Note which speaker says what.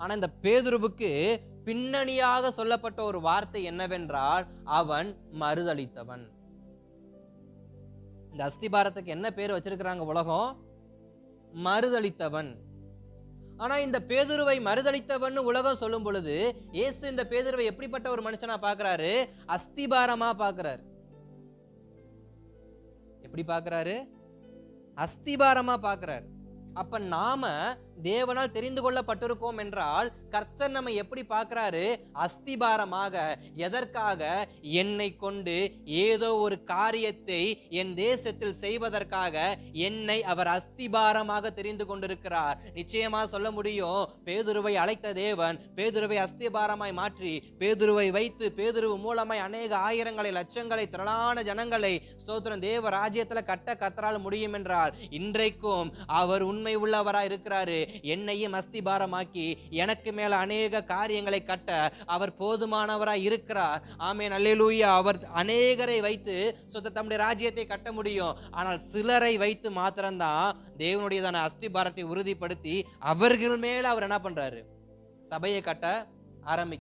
Speaker 1: ஆனால் இந்த பேதுருவுக்கு பின்னணியாக சொல்லப்பட்ட ஒரு வார்த்தை என்னவென்றால் அவன் மறுதளித்தவன். இந்த அஸ்திபாரத்துக்கு என்ன பேர் வச்சிருக்கிறாங்க உலகம்? மறுதளித்தவன். ஆனா இந்த பேதுருவை மறுதளித்தவன் உலகம் சொல்லும் பொழுது இயேசு இந்த பேதுருவை எப்படிப்பட்ட ஒரு மனுஷனா பார்க்கறாரு? அஸ்திபாரமா பாக்குறாரு எப்படி பாக்குறாரு அஸ்திபாரமா பாக்குறாரு அப்ப நாம தேவனால் தெரிந்து கொள்ளப்பட்டிருக்கோம் என்றால் கர்த்தர் நம்ம எப்படி பார்க்கறாரு? அஸ்திபாரமாக எதற்காக? என்னை கொண்டு ஏதோ ஒரு காரியத்தை என் தேசத்தில் செய்வதற்காக என்னை அவர் அஸ்திபாரமாக தெரிந்து கொண்டிருக்கிறார். நிச்சயமா சொல்ல முடியும் பேதுருவை அழைத்த தேவன் பேதுருவை அஸ்திபாரமாய் மாற்றி பேதுருவை வைத்து பேதுருவு மூலமாய் அநேக ஆயிரங்களை லட்சங்களை திரளான ஜனங்களை ஸ்தோத்திரம் தேவ ராஜ்யத்தில் கட்ட கத்தரால் முடியும் என்றால் இன்றைக்கும் அவர் உண்மை உள்ளவராய் இருக்கிறாரு. என்னையும் அஸ்திபாரமாக்கி எனக்கு மேல அநேக காரியங்களை கட்ட அவர் போதுமானவராய் இருக்கிறார். ஆமே நல்லூயா அவர் அநேகரை வைத்து சொத்த தம்முடைய ராஜ்யத்தை கட்ட முடியும். ஆனால் சிலரை வைத்து மாத்திரம்தான் தேவனுடையதான அஸ்திபாரத்தை உறுதிப்படுத்தி அவர்கள் மேல அவர் என்ன பண்றாரு? சபையை கட்ட ஆரம்பி